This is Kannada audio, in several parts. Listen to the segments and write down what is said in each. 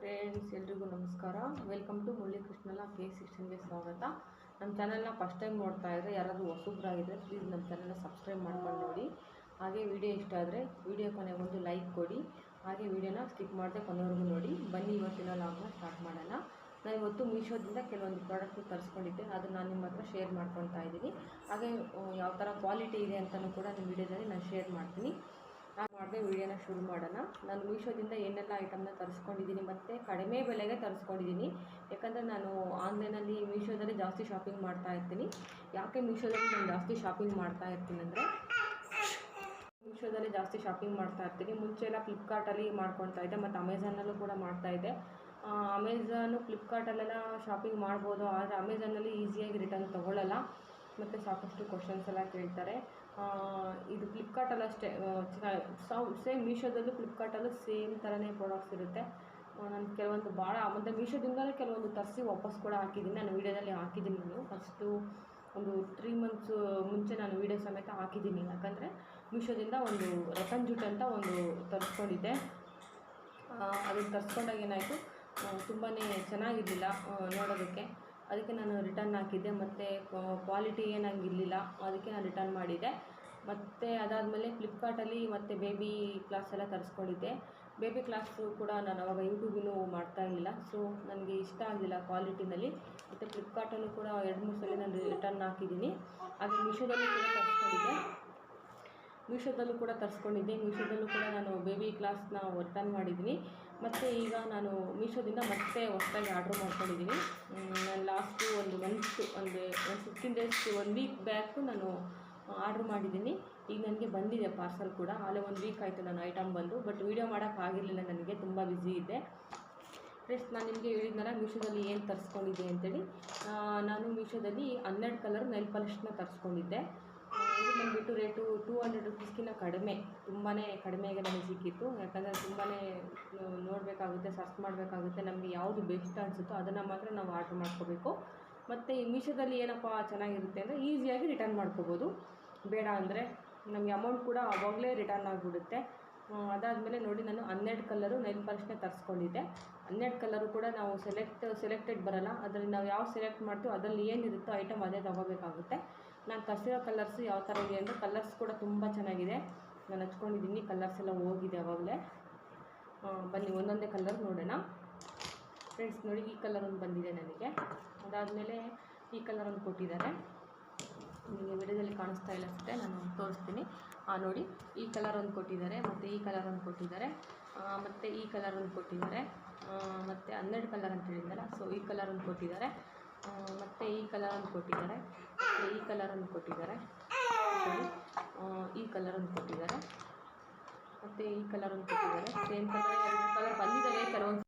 ಫ್ರೆಂಡ್ಸ್, ಎಲ್ರಿಗೂ ನಮಸ್ಕಾರ. ವೆಲ್ಕಮ್ ಟು ಮುರಳಿ ಕೃಷ್ಣಲ ಕೆ ಸೆಕ್ಷನ್ಗೆ ಸ್ವಾಗತ. ನಮ್ಮ ಚಾನಲ್ನ ಫಸ್ಟ್ ಟೈಮ್ ನೋಡ್ತಾ ಇದ್ದರೆ ಯಾರಾದರೂ ಹೊಸಬ್ರಾಗಿದ್ದರೆ ಪ್ಲೀಸ್ ನಮ್ಮ ಚಾನಲ್ನ ಸಬ್ಸ್ಕ್ರೈಬ್ ಮಾಡ್ಕೊಂಡು ನೋಡಿ. ಹಾಗೆ ವಿಡಿಯೋ ಇಷ್ಟ ಆದರೆ ವಿಡಿಯೋ ಕೊನೆಗೆ ಒಂದು ಲೈಕ್ ಕೊಡಿ. ಹಾಗೆ ವಿಡಿಯೋನ ಸ್ಕಿಪ್ ಮಾಡದೆ ಕೊನೆವರೆಗೂ ನೋಡಿ. ಬನ್ನಿ ಇವತ್ತಿನ ಲಾಗ್ನ ಸ್ಟಾರ್ಟ್ ಮಾಡೋಣ. ನಾನು ಇವತ್ತು ಮೀಶೋದಿಂದ ಕೆಲವೊಂದು ಪ್ರಾಡಕ್ಟ್ ತರಿಸ್ಕೊಂಡಿದ್ದೆ. ಅದನ್ನು ನಾನು ನಿಮ್ಮ ಹತ್ರ ಶೇರ್ ಮಾಡ್ಕೊತಾ ಇದ್ದೀನಿ. ಹಾಗೆ ಯಾವ ಥರ ಕ್ವಾಲಿಟಿ ಇದೆ ಅಂತಲೂ ಕೂಡ ನಿಮ್ಮ ವಿಡಿಯೋದಲ್ಲಿ ನಾನು ಶೇರ್ ಮಾಡ್ತೀನಿ. ನಾನು ಮಾಡಿದೆ ವಿಡಿಯೋನ ಶುರು ಮಾಡೋಣ. ನಾನು ಮೀಶೋದಿಂದ ಏನೆಲ್ಲ ಐಟಮ್ನ ತರಿಸ್ಕೊಂಡಿದ್ದೀನಿ ಮತ್ತು ಕಡಿಮೆ ಬೆಲೆಗೆ ತರಿಸ್ಕೊಂಡಿದ್ದೀನಿ. ಯಾಕಂದರೆ ನಾನು ಆನ್ಲೈನಲ್ಲಿ ಮೀಶೋದಲ್ಲಿ ಜಾಸ್ತಿ ಶಾಪಿಂಗ್ ಮಾಡ್ತಾ ಇರ್ತೀನಿ. ಯಾಕೆ ಮೀಶೋದಲ್ಲಿ ನಾನು ಜಾಸ್ತಿ ಶಾಪಿಂಗ್ ಮಾಡ್ತಾ ಇರ್ತೀನಿ ಅಂದರೆ, ಮೀಶೋದಲ್ಲಿ ಜಾಸ್ತಿ ಶಾಪಿಂಗ್ ಮಾಡ್ತಾ ಇರ್ತೀನಿ. ಮುಂಚೆ ಎಲ್ಲ ಫ್ಲಿಪ್ಕಾರ್ಟಲ್ಲಿ ಮಾಡ್ಕೊತಾ ಇದ್ದೆ, ಮತ್ತು ಅಮೆಝಾನಲ್ಲೂ ಕೂಡ ಮಾಡ್ತಾ ಇದ್ದೆ. ಅಮೆಝಾನು ಫ್ಲಿಪ್ಕಾರ್ಟಲ್ಲೆಲ್ಲ ಶಾಪಿಂಗ್ ಮಾಡ್ಬೋದು, ಆದರೆ ಅಮೆಝಾನಲ್ಲಿ ಈಸಿಯಾಗಿ ರಿಟರ್ನ್ ತೊಗೊಳ್ಳಲ್ಲ. ಮತ್ತು ಸಾಕಷ್ಟು ಕ್ವಶನ್ಸ್ ಎಲ್ಲ ಕೇಳ್ತಾರೆ. ಇದು ಫ್ಲಿಪ್ಕಾರ್ಟಲ್ಲಿ ಅಷ್ಟೇ ಸೇಮ್ ಮೀಶೋದಲ್ಲೂ ಫ್ಲಿಪ್ಕಾರ್ಟಲ್ಲೂ ಸೇಮ್ ಥರನೇ ಪ್ರಾಡಕ್ಟ್ಸ್ ಇರುತ್ತೆ. ನಾನು ಕೆಲವೊಂದು ಭಾಳ ಮತ್ತು ಮೀಶೋದಿಂದಲೇ ಕೆಲವೊಂದು ತರಿಸಿ ವಾಪಸ್ ಕೂಡ ಹಾಕಿದ್ದೀನಿ. ನಾನು ವೀಡಿಯೋದಲ್ಲಿ ಹಾಕಿದ್ದೀನಿ ನಾನು ಫಸ್ಟು ಒಂದು ತ್ರೀ ಮಂತ್ಸ್ ಮುಂಚೆ ನಾನು ವೀಡಿಯೋ ಸಮೇತ ಹಾಕಿದ್ದೀನಿ. ಯಾಕಂದರೆ ಮೀಶೋದಿಂದ ಒಂದು ರತನ್ ಜೂಟ್ ಅಂತ ಒಂದು ತರಿಸ್ಕೊಂಡಿದ್ದೆ. ಅದನ್ನು ತರಿಸ್ಕೊಂಡಾಗ ಏನಾಯಿತು ತುಂಬಾ ಚೆನ್ನಾಗಿದ್ದಿಲ್ಲ ನೋಡೋದಕ್ಕೆ. ಅದಕ್ಕೆ ನಾನು ರಿಟರ್ನ್ ಹಾಕಿದ್ದೆ. ಮತ್ತು ಕ್ವಾಲಿಟಿ ಏನಾಗಿರಲಿಲ್ಲ. ಅದಕ್ಕೆ ನಾನು ರಿಟರ್ನ್ ಮಾಡಿದ್ದೆ. ಮತ್ತು ಅದಾದಮೇಲೆ ಫ್ಲಿಪ್ಕಾರ್ಟಲ್ಲಿ ಮತ್ತು ಬೇಬಿ ಕ್ಲಾಸ್ ಎಲ್ಲ ತರಿಸ್ಕೊಂಡಿದ್ದೆ. ಬೇಬಿ ಕ್ಲಾಸು ಕೂಡ ನಾನು ಅವಾಗ ಯೂಟ್ಯೂಬಿನೂ ಮಾಡ್ತಾ ಇರಲಿಲ್ಲ. ಸೊ ನನಗೆ ಇಷ್ಟ ಆಗಲಿಲ್ಲ ಕ್ವಾಲಿಟಿನಲ್ಲಿ ಮತ್ತು ಫ್ಲಿಪ್ಕಾರ್ಟಲ್ಲೂ ಕೂಡ ಎರಡು ಮೂರು ಸಲ ನಾನು ರಿಟರ್ನ್ ಹಾಕಿದ್ದೀನಿ. ಹಾಗೆ ಮೀಶೋದಲ್ಲೂ ಕೂಡ ತರಿಸ್ಕೊಂಡಿದ್ದೆ. ಮೀಶೋದಲ್ಲೂ ಕೂಡ ತರಿಸ್ಕೊಂಡಿದ್ದೆ. ಮೀಶೋದಲ್ಲೂ ಕೂಡ ನಾನು ಬೇಬಿ ಕ್ಲಾಸ್ನ ರಿಟರ್ನ್ ಮಾಡಿದ್ದೀನಿ. ಮತ್ತು ಈಗ ನಾನು ಮೀಶೋದಿಂದ ಮತ್ತೆ ಹೊಸದಾಗಿ ಆರ್ಡ್ರ್ ಮಾಡ್ಕೊಂಡಿದ್ದೀನಿ. ನಾನು ಲಾಸ್ಟು ಒಂದು ಮಂತ್ಸು ಒಂದು ಒಂದು fifteen days one week back ನಾನು ಆರ್ಡ್ರ್ ಮಾಡಿದ್ದೀನಿ. ಈಗ ನನಗೆ ಬಂದಿದೆ ಪಾರ್ಸಲ್ ಕೂಡ. ಆಲೇ ಒಂದು ವೀಕ್ ಆಯಿತು ನಾನು ಐಟಮ್ ಬಂದು ಬಟ್ ವೀಡಿಯೋ ಮಾಡೋಕ್ಕಾಗಿರಲಿಲ್ಲ ನನಗೆ, ತುಂಬ ಬ್ಯುಸಿ ಇದೆ ಫ್ರೆಂಡ್ಸ್ ನಾನು ನಿಮಗೆ ಹೇಳಿದ್ನಲ್ಲ, ಮೀಶೋದಲ್ಲಿ ಏನು ತರಿಸ್ಕೊಂಡಿದ್ದೆ ಅಂತೇಳಿ. ನಾನು ಮೀಶೋದಲ್ಲಿ ಹನ್ನೆರಡು ಕಲರ್ ನೈಲ್ ಪಾಲಿಷ್ನ ತರಿಸ್ಕೊಂಡಿದ್ದೆ. ಬಂದುಬಿಟ್ಟು ರೇಟು ಟೂ ಹಂಡ್ರೆಡ್ ರುಪೀಸ್ಗಿಂತ ಕಡಿಮೆ ತುಂಬಾ ಕಡಿಮೆಗೆ ನಮಗೆ ಸಿಕ್ಕಿತ್ತು. ಯಾಕಂದರೆ ತುಂಬಾ ನೋಡಬೇಕಾಗುತ್ತೆ, ಸರ್ಚ್ ಮಾಡಬೇಕಾಗುತ್ತೆ ನಮಗೆ ಯಾವುದು ಬೆಸ್ಟ್ ಅನಿಸುತ್ತೋ ಅದನ್ನು ಮಾತ್ರ ನಾವು ಆರ್ಡ್ರ್ ಮಾಡ್ಕೋಬೇಕು. ಮತ್ತು ಈ ಮೀಶೋದಲ್ಲಿ ಏನಪ್ಪ ಚೆನ್ನಾಗಿರುತ್ತೆ ಅಂದರೆ ಈಸಿಯಾಗಿ ರಿಟರ್ನ್ ಮಾಡ್ಕೋಬೋದು. ಬೇಡ ಅಂದರೆ ನಮಗೆ ಅಮೌಂಟ್ ಕೂಡ ಆವಾಗಲೇ ರಿಟರ್ನ್ ಆಗಿಬಿಡುತ್ತೆ. ಅದಾದಮೇಲೆ ನೋಡಿ ನಾನು ಹನ್ನೆರಡು ಕಲ್ಲರು ನೈಲ್ ಪಾಲಿಷ್ನ ತರಿಸ್ಕೊಂಡಿದ್ದೆ. ಹನ್ನೆರಡು ಕಲ್ಲರು ಕೂಡ ನಾವು ಸೆಲೆಕ್ಟ್, ಸೆಲೆಕ್ಟೆಡ್ ಬರಲ್ಲ. ಅದರಲ್ಲಿ ನಾವು ಯಾವ ಸೆಲೆಕ್ಟ್ ಮಾಡ್ತೀವೋ ಅದರಲ್ಲಿ ಏನಿರುತ್ತೋ ಐಟಮ್ ಅದೇ ತೊಗೋಬೇಕಾಗುತ್ತೆ. ನಾನು ತರಿಸಿರೋ ಕಲರ್ಸ್ ಯಾವ ಥರ ಇದೆ ಅಂದರೆ ಕಲರ್ಸ್ ಕೂಡ ತುಂಬ ಚೆನ್ನಾಗಿದೆ. ನಾನು ಹಚ್ಕೊಂಡಿದ್ದೀನಿ. ಕಲರ್ಸ್ ಎಲ್ಲ ಹೋಗಿದೆ ಅವಾಗಲೇ. ಬನ್ನಿ ಒಂದೊಂದೇ ಕಲರ್ ನೋಡೋಣ. ಫ್ರೆಂಡ್ಸ್, ನೋಡಿ ಈ ಕಲರ್ ಒಂದು ಬಂದಿದೆ ನನಗೆ. ಅದಾದಮೇಲೆ ಈ ಕಲರ್ ಒಂದು ಕೊಟ್ಟಿದ್ದಾರೆ. ನಿಮಗೆ ವಿಡಿಯೋದಲ್ಲಿ ಕಾಣಿಸ್ತಾ ಇಲ್ಲ ಅಷ್ಟೇ, ನಾನು ತೋರಿಸ್ತೀನಿ. ನೋಡಿ, ಈ ಕಲರ್ ಒಂದು ಕೊಟ್ಟಿದ್ದಾರೆ, ಮತ್ತು ಈ ಕಲರ್ ಒಂದು ಕೊಟ್ಟಿದ್ದಾರೆ ಮತ್ತು ಈ ಕಲರ್ ಒಂದು ಕೊಟ್ಟಿದ್ದಾರೆ ಮತ್ತು ಹನ್ನೆರಡು ಕಲರ್ ಅಂತ ಹೇಳಿದ್ನಲ್ಲ ಸೊ ಈ ಕಲರ್ ಒಂದು ಕೊಟ್ಟಿದ್ದಾರೆ ಮತ್ತು ಈ ಕಲರ್ ಒಂದು ಕೊಟ್ಟಿದ್ದಾರೆ, ಮತ್ತು ಈ ಕಲರ್ ಒಂದು ಕೊಟ್ಟಿದ್ದಾರೆ ಈ ಕಲರ್ ಒಂದು ಕೊಟ್ಟಿದ್ದಾರೆ, ಮತ್ತು ಈ ಕಲರ್ ಒಂದು ಕೊಟ್ಟಿದ್ದಾರೆ ಸೇಮ್ ಕಲರ್ ಎರಡು ಕಲರ್ ಬಂದಿದ್ದಾವೆ ಕೆಲವೊಂದು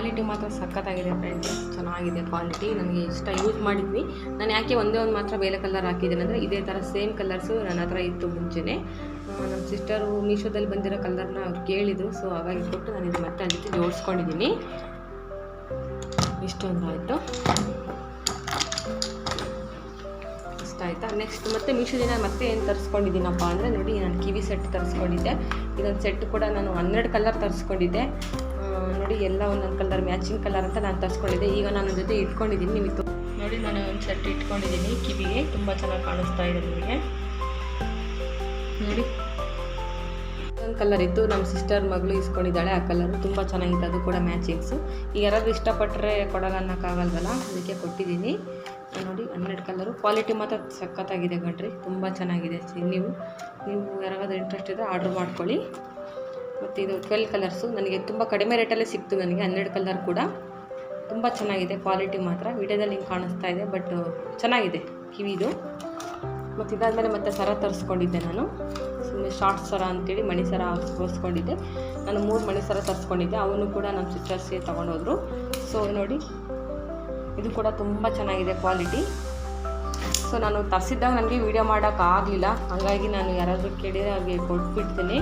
ಕ್ವಾಲಿಟಿ ಮಾತ್ರ ಸಖತ್ತಾಗಿದೆ ಫ್ರೆಂಡ್ಸ್ ಚೆನ್ನಾಗಿದೆ ಕ್ವಾಲಿಟಿ. ನನಗೆ ಇಷ್ಟ ಯೂಸ್ ಮಾಡಿದ್ವಿ. ನಾನು ಯಾಕೆ ಒಂದೇ ಒಂದು ಮಾತ್ರ ಬೇರೆ ಕಲರ್ ಹಾಕಿದ್ದೀನಿ ಅಂದರೆ ಇದೇ ಥರ ಸೇಮ್ ಕಲರ್ಸು ನನ್ನ ಹತ್ರ ಇತ್ತು ಮುಂಚೆನೇ. ನಮ್ಮ ಸಿಸ್ಟರು ಮೀಶೋದಲ್ಲಿ ಬಂದಿರೋ ಕಲರ್ನ ಅವ್ರು ಕೇಳಿದರು. ಸೊ ಹಾಗಾಗಿ ಕೊಟ್ಟು ನಾನು ಇದು ಮತ್ತೆ ಅಲ್ಲಿ ಜೋಡಿಸ್ಕೊಂಡಿದ್ದೀನಿ. ಇಷ್ಟೊಂದು ಆಯಿತು ಇಷ್ಟ ಆಯಿತಾ? ನೆಕ್ಸ್ಟ್ ಮತ್ತೆ ಮೀಶೋದಿಂದ ಮತ್ತೆ ಏನು ತರಿಸ್ಕೊಂಡಿದ್ದೀನಪ್ಪ ಅಂದರೆ ನೋಡಿ, ನಾನು ಕಿವಿ ಸೆಟ್ ತರಿಸ್ಕೊಂಡಿದ್ದೆ. ಇದೊಂದು ಸೆಟ್ ಕೂಡ ನಾನು ಹನ್ನೆರಡು ಕಲರ್ ತರಿಸ್ಕೊಂಡಿದ್ದೆ. ನೋಡಿ ಎಲ್ಲ ಒಂದೊಂದು ಕಲರ್ ಮ್ಯಾಚಿಂಗ್ ಕಲರ್ ಅಂತ ನಾನು ತರಿಸ್ಕೊಂಡಿದ್ದೆ. ಈಗ ನಾನು ಜೊತೆ ಇಟ್ಕೊಂಡಿದ್ದೀನಿ ನೀವು ನೋಡಿ ನಾನು ಒಂದು ಸೆಟ್ ಇಟ್ಕೊಂಡಿದ್ದೀನಿ. ಕಿವಿಗೆ ತುಂಬ ಚೆನ್ನಾಗಿ ಕಾಣಿಸ್ತಾ ಇದೆ ನಿಮಗೆ. ನೋಡಿ. ಒಂದು ಕಲರ್ ಇತ್ತು ನಮ್ಮ ಸಿಸ್ಟರ್ ಮಗಳು ಇಸ್ಕೊಂಡಿದ್ದಾಳೆ. ಆ ಕಲರು ತುಂಬ ಚೆನ್ನಾಗಿತ್ತು. ಅದು ಕೂಡ ಮ್ಯಾಚಿಂಗ್ಸು ಈಗ ಯಾರಾದರೂ ಇಷ್ಟಪಟ್ಟರೆ ಕೊಡಲ್ಲ ಅನ್ನೋಕ್ಕಾಗಲ್ವಲ್ಲ? ಅದಕ್ಕೆ ಕೊಟ್ಟಿದ್ದೀನಿ. ನೋಡಿ ಹನ್ನೆರಡು ಕಲರು ಕ್ವಾಲಿಟಿ ಮಾತ್ರ ಸಖತ್ತಾಗಿದೆ ಕಣ್ರಿ ತುಂಬ ಚೆನ್ನಾಗಿದೆ. ನೀವು ನೀವು ಯಾರಾಗಾದ್ರೂ ಇಂಟ್ರೆಸ್ಟ್ ಇದ್ದರೆ ಆರ್ಡ್ರ್ ಮಾಡ್ಕೊಳ್ಳಿ. ಮತ್ತು ಇದು ಟ್ವೆಲ್ ಕಲರ್ಸು. ನನಗೆ ತುಂಬ ಕಡಿಮೆ ರೇಟಲ್ಲೇ ಸಿಕ್ತು ನನಗೆ, ಹನ್ನೆರಡು ಕಲರ್ ಕೂಡ. ತುಂಬ ಚೆನ್ನಾಗಿದೆ, ಕ್ವಾಲಿಟಿ ಮಾತ್ರ. ವಿಡಿಯೋದಲ್ಲಿ ಹಿಂಗೆ ಕಾಣಿಸ್ತಾ ಇದೆ, ಬಟ್ ಚೆನ್ನಾಗಿದೆ ಕಿವಿದು ಮತ್ತು ಇದಾದಮೇಲೆ ಮತ್ತೆ ಸರ ತರಿಸ್ಕೊಂಡಿದ್ದೆ ನಾನು. ಸುಮ್ಮನೆ ಶಾರ್ಟ್ ಸರ ಅಂತೇಳಿ ಮಣಿ ಸರ ತೋರಿಸ್ಕೊಂಡಿದ್ದೆ. ನಾನು ಮೂರು ಮಣಿ ಸರ ತರಿಸ್ಕೊಂಡಿದ್ದೆ. ಅವನು ಕೂಡ ನಮ್ಮ ಸಿಸ್ಟರ್ಸ್ಗೆ ತೊಗೊಂಡೋದ್ರು. ಸೊ ನೋಡಿ, ಇದು ಕೂಡ ತುಂಬ ಚೆನ್ನಾಗಿದೆ ಕ್ವಾಲಿಟಿ. ಸೊ ನಾನು ತರಿಸಿದ್ದಾಗ ನನಗೆ ವೀಡಿಯೋ ಮಾಡೋಕ್ಕಾಗಲಿಲ್ಲ ಹಾಗಾಗಿ ನಾನು ಯಾರಾದರೂ ಕೇಳಿದರೆ ಅವ್ರಿಗೆ ಕೊಟ್ಬಿಡ್ತೀನಿ.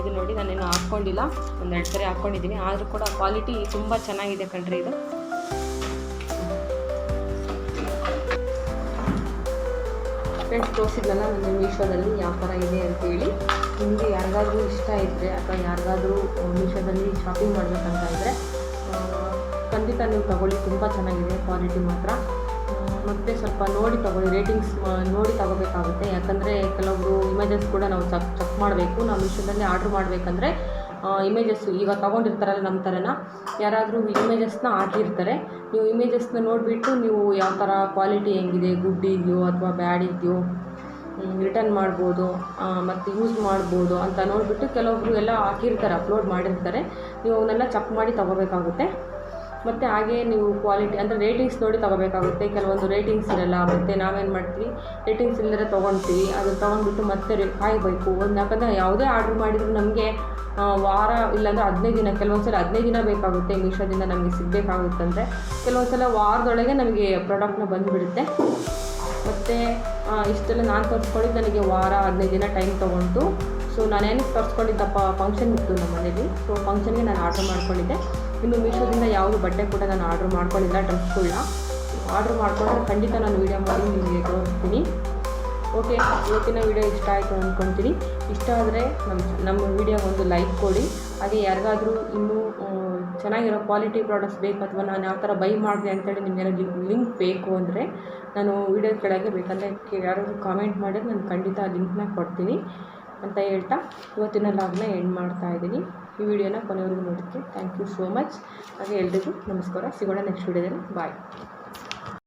ಇದು ನೋಡಿ ನಾನೇನು ಹಾಕ್ಕೊಂಡಿಲ್ಲ. ಒಂದೆರಡು ಸರಿ ಹಾಕ್ಕೊಂಡಿದ್ದೀನಿ. ಆದರೂ ಕೂಡ ಕ್ವಾಲಿಟಿ ತುಂಬ ಚೆನ್ನಾಗಿದೆ ಕಣ್ರಿ ಇದು. ಫ್ರೆಂಡ್ಸ್ ತೋರಿಸಿದ್ನಲ್ಲ ನನ್ನ ಮೀಶೋದಲ್ಲಿ ಯಾವ ಥರ ಇದೆ ಅಂತೇಳಿ. ನಿಮಗೆ ಯಾರಿಗಾದ್ರೂ ಇಷ್ಟ ಇದ್ದರೆ ಅಥವಾ ಯಾರಿಗಾದ್ರೂ ಮೀಶೋದಲ್ಲಿ ಶಾಪಿಂಗ್ ಮಾಡಬೇಕಂತ ಇದ್ದರೆ ಖಂಡಿತ ನೀವು ತಗೊಳ್ಳಿ. ತುಂಬ ಚೆನ್ನಾಗಿದೆ ಕ್ವಾಲಿಟಿ ಮಾತ್ರ. ಮತ್ತು ಸ್ವಲ್ಪ ನೋಡಿ ತಗೊಳ್ಳಿ ರೇಟಿಂಗ್ಸ್ ನೋಡಿ ತಗೋಬೇಕಾಗುತ್ತೆ. ಯಾಕಂದರೆ ಕೆಲವೊಬ್ಬರು ಇಮೇಜಸ್ ಕೂಡ ನಾವು ಚೆಕ್ ಚೆಕ್ ಮಾಡಬೇಕು. ನಾವು ಮಿಶೋದಲ್ಲಿ ಆರ್ಡ್ರ್ ಮಾಡಬೇಕಂದ್ರೆ ಇಮೇಜಸ್ಸು ಈಗ ತೊಗೊಂಡಿರ್ತಾರಲ್ಲ ನಮ್ಮ ಥರನ ಯಾರಾದರೂ ಇಮೇಜಸ್ನ ಹಾಕಿರ್ತಾರೆ ನೀವು ಇಮೇಜಸ್ನ ನೋಡಿಬಿಟ್ಟು ನೀವು ಯಾವ ಥರ ಕ್ವಾಲಿಟಿ ಹೆಂಗಿದೆ ಗುಡ್ ಇದೆಯೋ ಅಥವಾ ಬ್ಯಾಡ್ ಇದೆಯೋ ರಿಟರ್ನ್ ಮಾಡ್ಬೋದು ಮತ್ತು ಯೂಸ್ ಮಾಡ್ಬೋದು ಅಂತ ನೋಡಿಬಿಟ್ಟು ಕೆಲವೊಬ್ಬರು ಎಲ್ಲ ಹಾಕಿರ್ತಾರೆ ಅಪ್ಲೋಡ್ ಮಾಡಿರ್ತಾರೆ. ನೀವು ಅವನ್ನೆಲ್ಲ ಚೆಕ್ ಮಾಡಿ ತಗೋಬೇಕಾಗುತ್ತೆ. ಮತ್ತು ಹಾಗೇ ನೀವು ಕ್ವಾಲಿಟಿ ಅಂದರೆ ರೇಟಿಂಗ್ಸ್ ನೋಡಿ ತಗೋಬೇಕಾಗುತ್ತೆ. ಕೆಲವೊಂದು ರೇಟಿಂಗ್ಸ್ ಇರಲ್ಲ, ಮತ್ತು ನಾವೇನು ಮಾಡ್ತೀವಿ? ರೇಟಿಂಗ್ಸ್ ಇಲ್ಲದ್ರೆ ತೊಗೊಳ್ತೀವಿ ಅದನ್ನು ತೊಗೊಂಡ್ಬಿಟ್ಟು ಮತ್ತೆ ರೇ ಕಾಯಬೇಕು ಒಂದು ಯಾಕಂದರೆ ಯಾವುದೇ ಆರ್ಡ್ರ್ ಮಾಡಿದರೂ ನಮಗೆ ವಾರ ಇಲ್ಲಾಂದರೆ ಹದಿನೈದು ದಿನ ಕೆಲವೊಂದು ಸಲ ಹದಿನೈದು ದಿನ ಬೇಕಾಗುತ್ತೆ. ಮೀಶೋದಿಂದ ನಮಗೆ ಸಿಗಬೇಕಾಗುತ್ತಂದರೆ. ಕೆಲವೊಂದು ಸಲ ವಾರದೊಳಗೆ ನಮಗೆ ಪ್ರಾಡಕ್ಟ್ನ ಬಂದುಬಿಡುತ್ತೆ. ಮತ್ತು ಇಷ್ಟೆಲ್ಲ ನಾನು ತೋರಿಸ್ಕೊಳ್ಳಿ. ನನಗೆ ವಾರ ಹದಿನೈದು ದಿನ ಟೈಮ್ ತೊಗೊಂಡು. ಸೊ ನಾನೇನು ತರಿಸ್ಕೊಂಡಿದ್ದಪ್ಪ ಫಂಕ್ಷನ್ ಇತ್ತು ನಮ್ಮ ಮನೇಲಿ. ಸೊ ಫಂಕ್ಷನ್ಗೆ ನಾನು ಆರ್ಡ್ರ್ ಮಾಡ್ಕೊಂಡಿದ್ದೆ. ಇನ್ನು ಮೀಶೋದಿಂದ ಯಾವುದು ಬಟ್ಟೆ ಕೂಡ ನಾನು ಆರ್ಡ್ರ್ ಮಾಡ್ಕೊಂಡಿಲ್ಲ ಡ್ರೆಸ್ಗಳನ್ನ ಆರ್ಡ್ರ್ ಮಾಡ್ಕೊಂಡ್ರೆ ಖಂಡಿತ ನಾನು ವೀಡಿಯೋ ಮಾಡಿ ನಿಮಗೆ ತೋರಿಸ್ತೀನಿ. ಓಕೆ ಇವತ್ತಿನ ವೀಡಿಯೋ ಇಷ್ಟ ಆಯಿತು ಅಂದ್ಕೊತೀನಿ ಇಷ್ಟ ಆದರೆ ನಮ್ಮ ನಮ್ಮ ವೀಡಿಯೋ ಒಂದು ಲೈಕ್ ಕೊಡಿ. ಹಾಗೆ ಯಾರಿಗಾದರೂ ಇನ್ನೂ ಚೆನ್ನಾಗಿರೋ ಕ್ವಾಲಿಟಿ ಪ್ರಾಡಕ್ಟ್ಸ್ ಬೇಕು ಅಥವಾ ನಾನು ಯಾವ ಥರ ಬೈ ಮಾಡಿದೆ ಅಂತೇಳಿ ನಿಮಗೇನಾದ್ರು ಲಿಂಕ್ ಬೇಕು ಅಂದರೆ ನಾನು ವೀಡಿಯೋ ಕೆಳಗೆ ಬೇಕಂದರೆ ಯಾರಾದರೂ ಕಾಮೆಂಟ್ ಮಾಡಿದ್ರೆ ನಾನು ಖಂಡಿತ ಆ ಲಿಂಕ್ನ ಕೊಡ್ತೀನಿ. ಅಂತ ಹೇಳ್ತಾ ಇವತ್ತಿನ ಲಾಗ್ನ ಎಂಡ್ ಮಾಡ್ತಾ ಇದ್ದೀನಿ. ಈ ವಿಡಿಯೋನ ಕೊನೆವರೆಗೂ ನೋಡೋಕ್ಕೆ ಥ್ಯಾಂಕ್ ಯು ಸೋ ಮಚ್ ಹಾಗೆ ಎಲ್ರಿಗೂ ನಮಸ್ಕಾರ. ಸಿಗೋಣ ನೆಕ್ಸ್ಟ್ ವಿಡಿಯೋದಲ್ಲಿ ಬಾಯ್